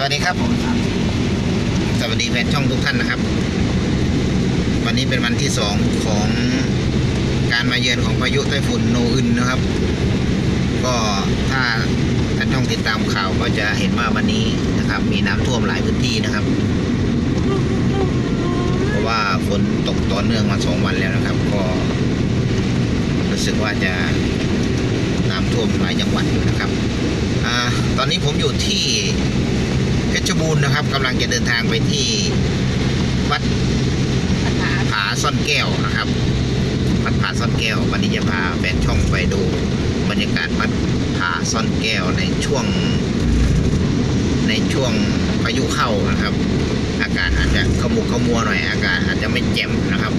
สวัสดีครับ สวัสดีแฟนช่องทุกท่านนะครับ วันนี้เป็นวันที่สองของการมาเยือนของพายุไต้ฝุ่นโนอึนนะครับ ก็ถ้าท่านช่องติดตามข่าวก็จะเห็นว่าวันนี้นะครับ มีน้ำท่วมหลายพื้นที่นะครับ เพราะว่าฝนตกต่อเนื่องมาสองวันแล้วนะครับ ก็รู้สึกว่าจะน้ำท่วมหลายจังหวัดอยู่นะครับอตอนนี้ผมอยู่ที่ เพชรบูรณ์นะครับกำลังจะเดินทางไปที่วัดผาซ่อนแก้วนะครับ วัดผาซ่อนแก้ว วันนี้จะพาแฟนช่องไปดูบรรยากาศวัดผาซ่อนแก้วในช่วง ในช่วงพายุเข้านะครับ อากาศอาจจะขมุกขมัวหน่อย อากาศอาจจะไม่แจ่มนะครับ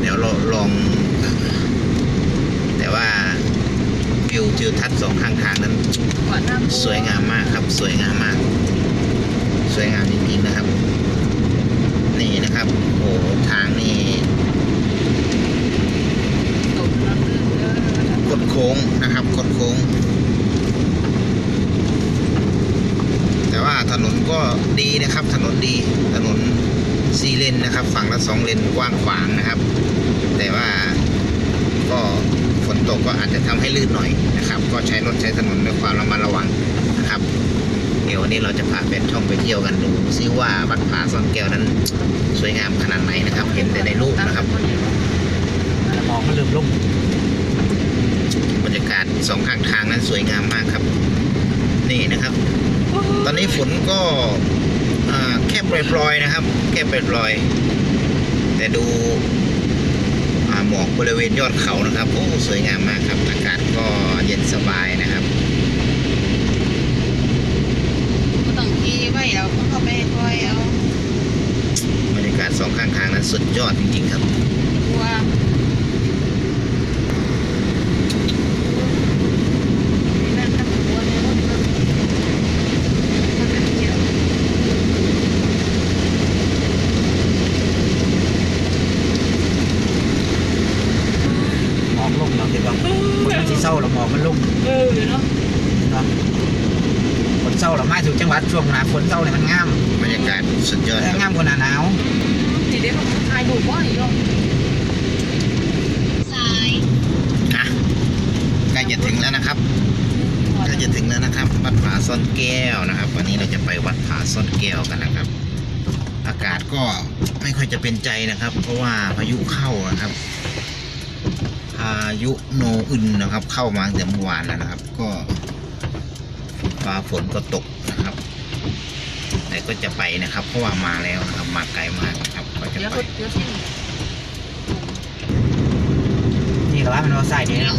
เดี๋ยวเราลอง แต่ว่า วิวทิวทัศน์สองข้างทางนั้น สวยงามมากครับ สวยงามมาก สวยงามจริงๆนะครับ นี่นะครับ โอ้ทางนี่คดโค้งนะครับคดโค้ง แต่ว่าถนนก็ดีนะครับ ถนนดีถนนสี่เลนนะครับ ฝั่งละสองเลนกว้างขวางนะครับ แต่ว่าก็ ตกก็อาจจะทำให้ลื่นหน่อยนะครับ ก็ใช้รถใช้ถนนด้วยความระมัดระวังนะครับ เดี๋ยววันนี้เราจะพาแฟนช่องไปเที่ยวกันดูซิว่าวัดผาซอนแก้วนั้น สวยงามขนาดไหนนะครับ เห็นแต่ในรูปนะครับมองมันลืมลุ่มบรรยากาศสองข้างทางนั้นสวยงามมากครับ นี่นะครับ ตอนนี้ฝนก็แค่ปล่อยๆนะครับ แค่ปล่อยๆแต่ดู หมอกบริเวณยอดเขานะครับโอ้สวยงามมากครับอากาศก็เย็นสบายนะครับ ก็ต้องขี่ไว้เอาเขาไปคอยเอา บรรยากาศสองข้างทางนั้นสุดยอดจริงๆครับ ตัวนั่นตั้งตัวในรถนะมันเป็นเยอะ มองลุ่มเราคิดว่าฝนมันสี เศร้าเรามองมันลุ่มเออเนาะเนาะฝนเศร้าเราไม่ถูกจังหวัดช่วงหนาฝนเศร้าเนี่ยมันงามบรรยากาศสุดยอดแต่ครับงามกว่าหนาหนาวทีเดียวมันถ่ายรูปว่าอีกเนาะอะใกล้จะถึงแล้วนะครับใกล้จะถึงแล้วนะครับ วัดผาซ่อนแก้วนะครับ วันนี้เราจะไปวัดผาซ่อนแก้วกันนะครับ อากาศก็ไม่ค่อยจะเป็นใจนะครับ เพราะว่าพายุเข้านะครับ พายุโนอึนนะครับ เข้ามาตั้งแต่เมื่อวานแล้วนะครับ ก็ฟ้าฝนก็ตกนะครับ แต่ก็จะไปนะครับ เพราะว่ามาแล้วนะครับ มาไกลมากนะครับก็จะเดี๋ยวไปเดี๋ยวสิ้นนี่เราว่ามันว่าใส่ดีนะ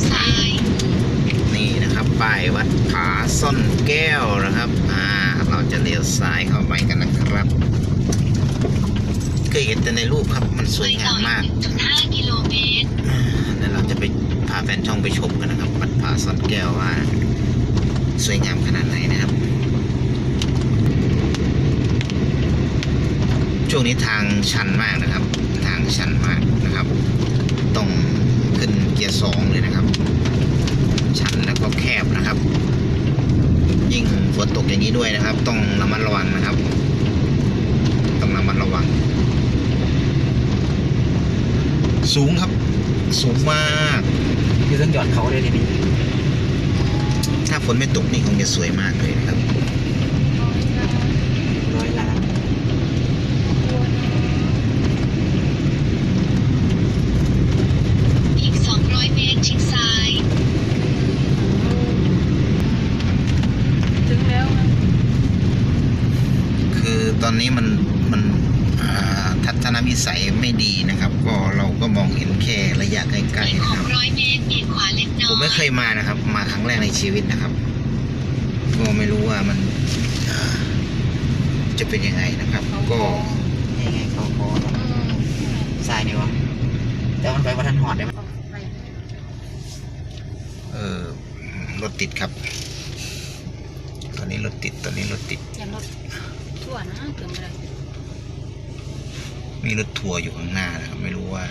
นี่นะครับป้ายวัดผาซ่อนแก้วนะครับอ่าเราจะเลี้ยวซ้ายเข้าไปกันนะครับเคยเห็นแต่ในรูปครับมันสวยงามมาก1.5กิโลเมตรอ่า เราจะไปพาแฟนช่องไปชมกันนะครับวัดผาซ่อนแก้วว่าสวยงามขนาดไหนนะครับ ช่วงนี้ทางชันมากนะครับ ทางชันมากนะครับ ต้องขึ้นเกียร์สองเลยนะครับ ชันแล้วก็แคบนะครับ ยิ่งฝนตกอย่างนี้ด้วยนะครับ ต้องระมัดระวังนะครับ ต้องระมัดระวัง สูงครับ สูงมากคือต้องหยอดเขาเลยทีนี้ถ้าฝนไม่ตกนี่คงจะสวยมากเลยนะครับ ร้อยล้าน อีก 200 เมตรชิดซ้าย ถึงแล้วนะ คือตอนนี้มันมันอ่า ทัศนวิสัยไม่ดีนะครับ ก็เราก็มองเห็นแค่ระยะใกล้อีกๆนะครับ600เมตรเบี่ยงขวาเล็กน้ผมอไม่ยเคยมานะครับ มาครั้งแรกในชีวิตนะครับ ก็ไม่รู้ว่ามันอ่าจะเป็นยังไงนะครับ ก็นี่ไงเขาคออืมทรายนี่วะแต่มันไปวัดทันหอดได้ไหมไปเออรถติดครับ ตอนนี้รถติดตอนนี้รถติดอย่ารถทั่วนะเกินไปเลย มีรถทัวร์อยู่ข้างหน้านะครับ ไม่รู้ว่า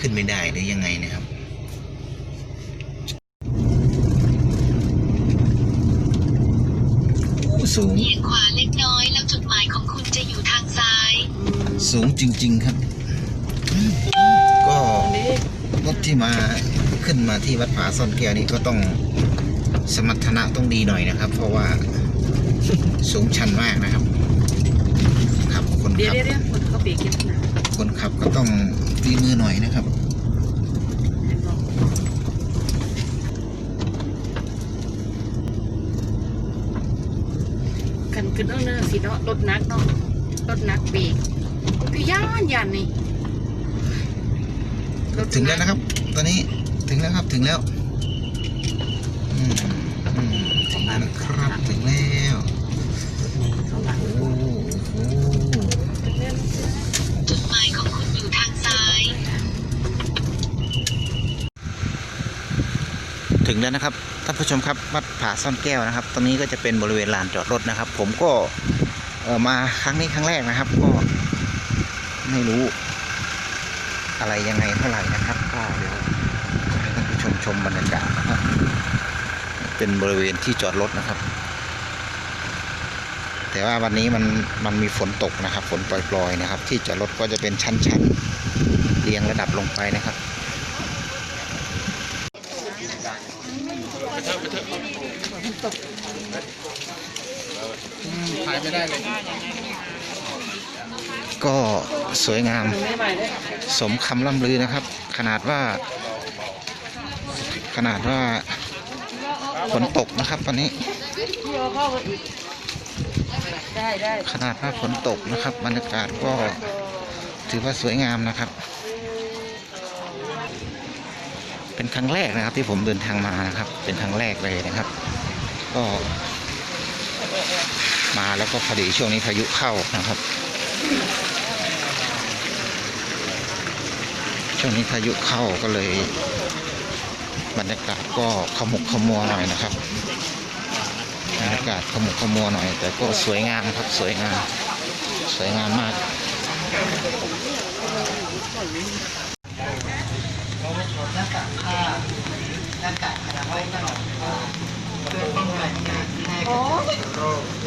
ขึ้นไม่ได้หรือยังไงนะครับอู้สูงเบี่ยงขวาเล็กน้อยแล้วจุดหมายของคุณจะอยู่ทางซ้าย สูงจริง ๆครับ ก็นี่รถที่มาขึ้นมาที่วัดผาซ่อนแก้วนี่ก็ต้องสมรรถนะต้องดีหน่อยนะครับ เพราะว่าสูงชันมากนะครับ ครับคนเดี๋ยวขับ เดี๋ยวเดี๋ยวคนเขาเบรกกินนะคนขับก็ต้องฝีมือหน่อยนะครับ เห็นบอกกันขึ้นเอาเนอสิเนาะรถนักเนาะรถนักเบรกคือย่านย่านนี่รถถึงแล้วนะครับ ตอนนี้ถึงแล้วครับถึงแล้วอืมอืมถึงแล้วนะครับถึงแล้ว ถึงแล้วนะครับท่านผู้ชมครับวัดผาซ่อนแก้วนะครับตรงนี้ก็จะเป็นบริเวณลานจอดรถนะครับ ผมก็เออมาครั้งนี้ครั้งแรกนะครับ ก็ไม่รู้ อะไรยังไงเท่าไหร่นะครับก็เดี๋ยวให้ท่านผู้ชมชมบรรยากาศนะครับ เป็นบริเวณที่จอดรถนะครับ แต่ว่าวันนี้มันมันมีฝนตกนะครับ ฝนปล่อยๆนะครับ ที่จอดรถก็จะเป็นชั้นๆเรียงระดับลงไปนะครับ ก็สวยงามไม่ไหวเลยสมคำล่ำลือนะครับ ขนาดว่า ขนาดว่าฝนตกนะครับวันนี้พี่เอาเข้าไปอีกได้ได้ขนาดว่าฝนตกนะครับ บรรยากาศก็ถือว่าสวยงามนะครับ เป็นครั้งแรกนะครับที่ผมเดินทางมานะครับ เป็นครั้งแรกเลยนะครับ ก็ มาแล้วก็พอดีช่วงนี้พายุเข้านะครับ ช่วงนี้พายุเข้าก็เลย บรรยากาศก็ขมุกขมัวหน่อยนะครับบรรยากาศขมุกขมัวหน่อย แต่ก็สวยงามครับสวยงาม สวยงามมากหน้ากากผ้าหน้ากากอนามัยตลอดเพื่อป้องกันการแพร่กระจาย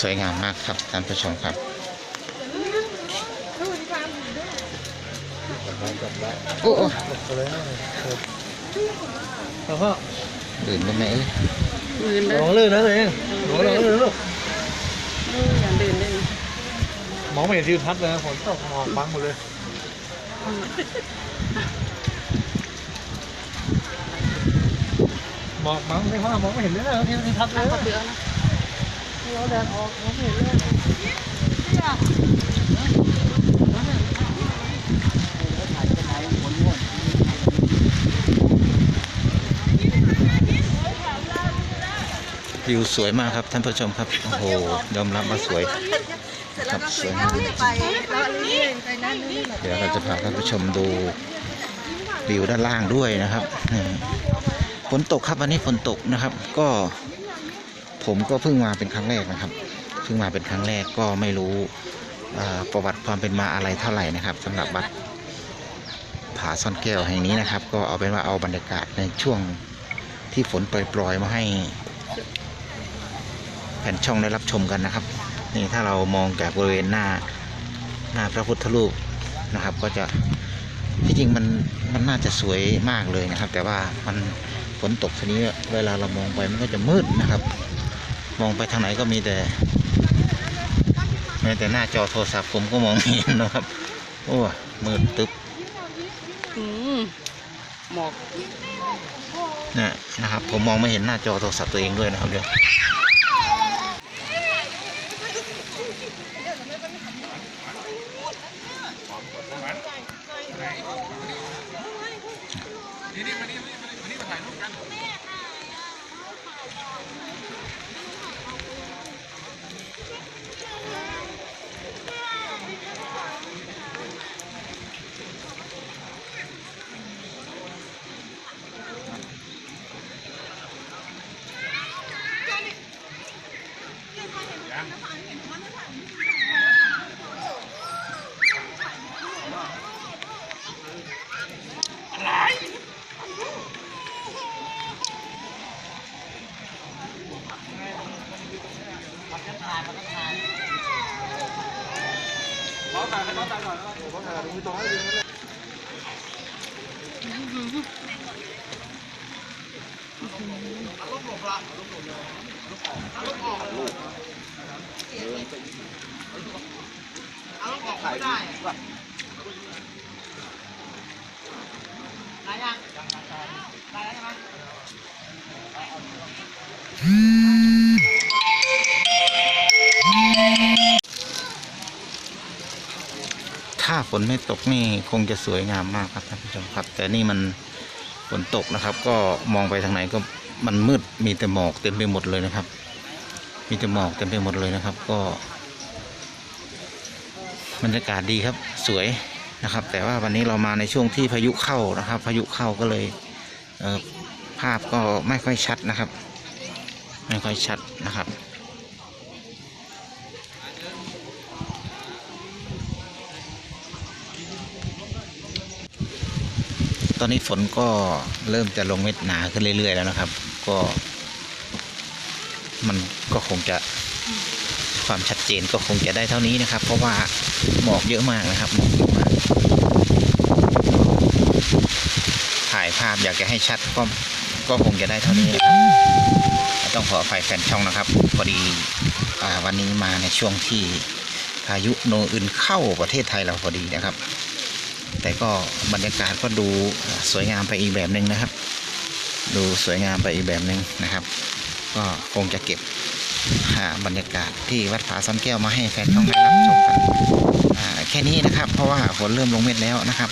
สวยงามมากครับท่านผู้ชมครับโอ้โอ้แล้วก็ดื่นได้ไหมเอ้ยมืนเลยลองลื่นนะตัวเองลองลื่นลูกเอออย่าเดินเลยมองไม่เห็นทิวทัศน์เลยฝนตกหมอกบังหมดเลยหมอกบังไม่ว่ามองไม่เห็นเลยนะทิวทัศน์เลยก็ เราแดดออกมองไม่เห็นเลยวิวสวยมากครับท่านผู้ชมครับ โอ้โหยอมรับว่าสวยครับสวยมากเดี๋ยวเราจะพาท่านผู้ชมดูวิวด้านล่างด้วยนะครับฝนตกครับวันนี้ฝนตกนะครับ ก็ ผมก็เพิ่งมาเป็นครั้งแรกนะครับ เพิ่งมาเป็นครั้งแรกก็ไม่รู้ประวัติความเป็นมาอะไรเท่าไหร่นะครับสำหรับวัดผาซ่อนแก้วแห่งนี้นะครับ ก็เอาเป็นว่าเอาบรรยากาศในช่วงที่ฝนปล่อยๆมาให้แผ่นช่องได้รับชมกันนะครับ นี่ถ้าเรามองจากบริเวณหน้าหน้าพระพุทธรูปนะครับ ก็จะที่จริงมันมันน่าจะสวยมากเลยนะครับ แต่ว่ามันฝนตกทีนี้เวลาเรามองไปมันก็จะมืดนะครับ มองไปทางไหนก็มีแต่แม้แต่หน้าจอโทรศัพท์ผมก็มองไม่เห็นนะครับ โอ้มืดตึ๊บอืมหมอกเนี่ยนะครับ ผมมองไม่เห็นหน้าจอโทรศัพท์ตัวเองด้วยนะครับเดี๋ยวก็ เอาลูกออกไม่ได้อะได้ยังได้แล้วใช่ไหมถ้าฝนไม่ตกนี่คงจะสวยงามมากครับท่านผู้ชมครับ แต่นี่มันฝนตกนะครับ ก็มองไปทางไหนก็ มันมืดมีแต่หมอกเต็มไปหมดเลยนะครับ มีแต่หมอกเต็มไปหมดเลยนะครับ ก็บรรยากาศดีครับสวยนะครับ แต่ว่าวันนี้เรามาในช่วงที่พายุเข้านะครับ พายุเข้าก็เลยเภาพก็ไม่ค่อยชัดนะครับ ไม่ค่อยชัดนะครับตอนนี้ฝนก็เริ่มจะลงเม็ดหนาขึ้นเรื่อยๆแล้วนะครับ ก็ มันก็คงจะความชัดเจนก็คงจะได้เท่านี้นะครับ เพราะว่าหมอกเยอะมากนะครับหมอกเยอะมากถ่ายภาพอยากจะให้ชัดก็ก็คงจะได้เท่านี้นะครับ ต้องขออภัยแฟนช่องนะครับพอดีอวันนี้มาในช่วงที่พายุโนอึนเข้าประเทศไทยเราพอดีนะครับ แต่ก็บรรยากาศก็ดูสวยงามไปอีกแบบหนึ่งนะครับ ดูสวยงามไปอีกแบบหนึ่งนะครับ ก็คงจะเก็บอ่าบรรยากาศที่วัดผาซ้ำแก้วมาให้แฟนช่องได้รับชมกันแค่นี้นะครับ เพราะว่าฝนเริ่มลงเม็ดแล้วนะครับ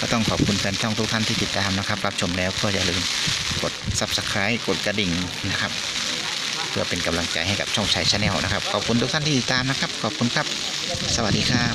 ก็ต้องขอบคุณแฟนช่องทุกท่านที่ติดตามนะครับ รับชมแล้วก็อย่าลืมกด subscribe กดกระดิ่งนะครับ เพื่อเป็นกำลังใจให้กับช่องชัยชาแนลนะครับ ขอบคุณทุกท่านที่ติดตามนะครับ ขอบคุณครับ สวัสดีครับ